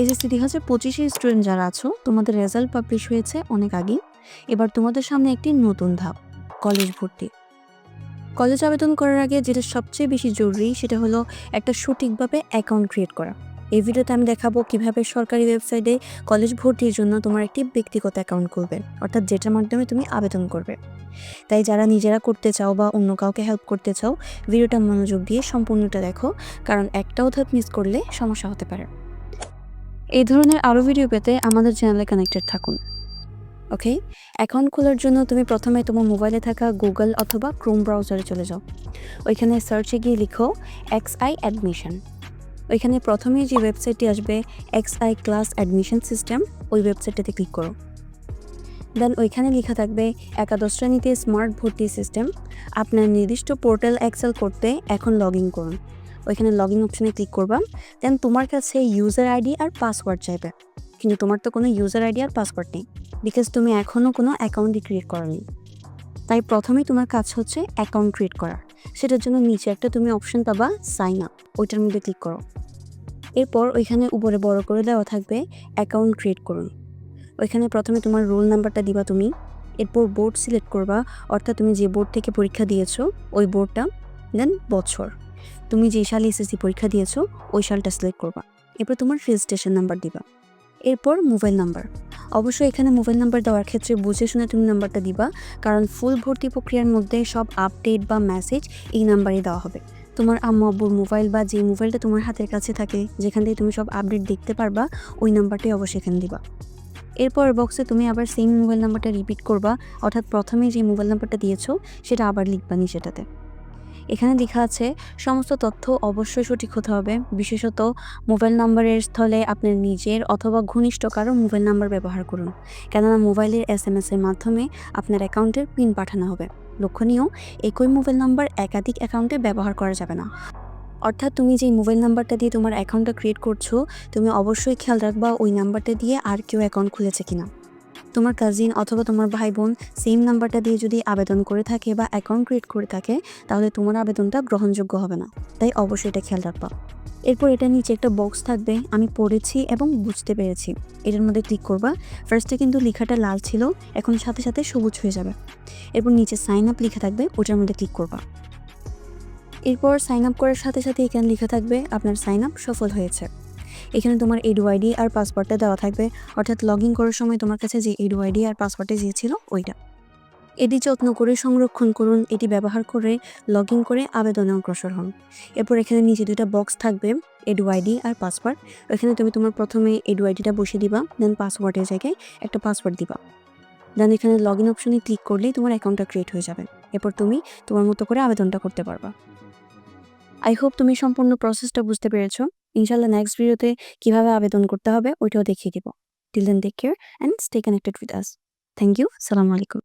SSC দুই হাজার পঁচিশের স্টুডেন্ট যারা আছো, তোমাদের রেজাল্ট পাবলিশ হয়েছে অনেক আগেই। এবার তোমাদের সামনে একটি নতুন ধাপ কলেজ ভর্তি। কলেজ আবেদন করার আগে যেটা সবচেয়ে বেশি জরুরি সেটা হলো একটা সঠিকভাবে অ্যাকাউন্ট ক্রিয়েট করা। এই ভিডিওতে আমি দেখাবো কীভাবে সরকারি ওয়েবসাইটে কলেজ ভর্তির জন্য তোমার একটি ব্যক্তিগত অ্যাকাউন্ট করবে অর্থাৎ যেটার মাধ্যমে তুমি আবেদন করবে। তাই যারা নিজেরা করতে চাও বা অন্য কাউকে হেল্প করতে চাও, ভিডিওটা মনোযোগ দিয়ে সম্পূর্ণটা দেখো, কারণ একটাও ধাপ মিস করলে সমস্যা হতে পারে। এই ধরনের আরও ভিডিও পেতে আমাদের চ্যানেলে কানেক্টেড থাকুন। ওকে অ্যাকাউন্ট খোলার জন্য তুমি প্রথমে তোমার মোবাইলে থাকা গুগল অথবা ক্রোম ব্রাউজারে চলে যাও। ওইখানে সার্চে গিয়ে লিখো এক্স আই অ্যাডমিশন ওইখানে প্রথমেই যে ওয়েবসাইটটি আসবে X I class admission system ওই ওয়েবসাইটটাতে ক্লিক করো। দেন ওইখানে লেখা থাকবে একাদশ শ্রেণীতে স্মার্ট ভর্তি সিস্টেম আপনার নির্দিষ্ট পোর্টাল এক্সেল করতে এখন লগ ইন করুন। ওইখানে লগ ইন অপশানে ক্লিক করবা। দেন তোমার কাছে ইউজার আইডি আর পাসওয়ার্ড চাইবে। কিন্তু তোমার তো কোনো ইউজার আইডি আর পাসওয়ার্ড নেই। বিকজ তুমি এখনও কোনো অ্যাকাউন্টই ক্রিয়েট করনি। তাই প্রথমেই তোমার কাজ হচ্ছে অ্যাকাউন্ট ক্রিয়েট করা। সেটার জন্য নিচে একটা তুমি অপশন পাবা সাইন আপ ওইটার মধ্যে ক্লিক করো। এরপর ওইখানে উপরে বড় করে দেওয়া থাকবে অ্যাকাউন্ট ক্রিয়েট করুন। ওইখানে প্রথমে তোমার রোল নাম্বারটা দিবা তুমি। এরপর বোর্ড সিলেক্ট করবা। অর্থাৎ তুমি যে বোর্ড থেকে পরীক্ষা দিয়েছ, ওই বোর্ডটা দেন বছর। তুমি যে সালে এসএসসি পরীক্ষা দিয়েছ, ওই সালটা সিলেক্ট করবা। এরপর তোমার রেজিস্ট্রেশন নাম্বার দিবা। এরপর মোবাইল নাম্বার অবশ্যই এখানে মোবাইল নাম্বার দেওয়ার ক্ষেত্রে বুঝে শুনে তুমি নাম্বারটা দিবা, কারণ ফুল ভর্তি প্রক্রিয়ার মধ্যে সব আপডেট বা মেসেজ এই নাম্বারে দেওয়া হবে। তোমার আম্মু আব্বুর মোবাইল বা যে মোবাইলটা তোমার হাতের কাছে থাকে, যেখান থেকে তুমি সব আপডেট দেখতে পারবা, ওই নাম্বারটাই অবশ্যই এখানে দিবা। এরপর বক্সে তুমি আবার সেম মোবাইল নাম্বারটা রিপিট করবা, অর্থাৎ প্রথমে যে মোবাইল নাম্বারটা দিয়েছ, সেটা আবার লিখবা সেটাতে এখানে লেখা আছে, সমস্ত তথ্য অবশ্যই সঠিক হতে হবে। বিশেষত মোবাইল নাম্বারের স্থলে আপনার নিজের অথবা ঘনিষ্ঠ কারও মোবাইল নাম্বার ব্যবহার করুন। কেননা মোবাইলের এস এম এর মাধ্যমে আপনার অ্যাকাউন্টের পিন পাঠানো হবে। লক্ষণীয়, একই মোবাইল নাম্বার একাধিক অ্যাকাউন্টে ব্যবহার করা যাবে না। অর্থাৎ তুমি যেই মোবাইল নাম্বারটা দিয়ে তোমার অ্যাকাউন্টটা ক্রিয়েট করছ, তুমি অবশ্যই খেয়াল রাখবা ওই নাম্বারটা দিয়ে আর কেউ অ্যাকাউন্ট খুলেছে কিনা। তোমার কাজিন অথবা তোমার ভাই বোন সেম নাম্বারটা দিয়ে যদি আবেদন করে থাকে বা অ্যাকাউন্ট ক্রিয়েট করে থাকে, তাহলে তোমার আবেদনটা গ্রহণযোগ্য হবে না। তাই অবশ্যই এটা খেয়াল রাখবা। এরপর এটা নিচে একটা বক্স থাকবে। আমি পড়েছি এবং বুঝতে পেরেছি। এটার মধ্যে ক্লিক করবা। ফার্স্টে কিন্তু লেখাটা লাল ছিল। এখন সাথে সাথে সবুজ হয়ে যাবে। এরপর নিচে সাইন আপ লেখা থাকবে। ওটার মধ্যে ক্লিক করবা। এরপর সাইন আপ করার সাথে সাথে এখানে লেখা থাকবে, আপনার সাইন আপ সফল হয়েছে। এখানে তোমার এডু আইডি আর পাসওয়ার্ডটা দেওয়া থাকবে। অর্থাৎ লগ ইন করার সময় তোমার কাছে যে এডু আইডি আর পাসওয়ার্ডটা দিয়েছিল ওইটা। এটি যত্ন করে সংরক্ষণ করুন, এটি ব্যবহার করে লগ ইন করে আবেদনে অগ্রসর হন। এরপর এখানে নিচে দুইটা বক্স থাকবে এডু আইডি আর পাসওয়ার্ড। এখানে তুমি তোমার প্রথমে এডু আইডিটা বসিয়ে দিবা, দেন পাসওয়ার্ডের জায়গায় একটা পাসওয়ার্ড দিবা। দেন এখানে লগ ইন অপশনে ক্লিক করলেই তোমার অ্যাকাউন্টটা ক্রিয়েট হয়ে যাবে। এরপর তুমি তোমার মতো করে আবেদনটা করতে পারবা। আই হোপ তুমি সম্পূর্ণ প্রসেসটা বুঝতে পেরেছ। ইনশাল্লাহ নেক্সট ভিডিওতে কীভাবে আবেদন করতে হবে, ওইটাও দেখিয়ে দিব। Till then take care and stay connected with us thank you সালামু আলাইকুম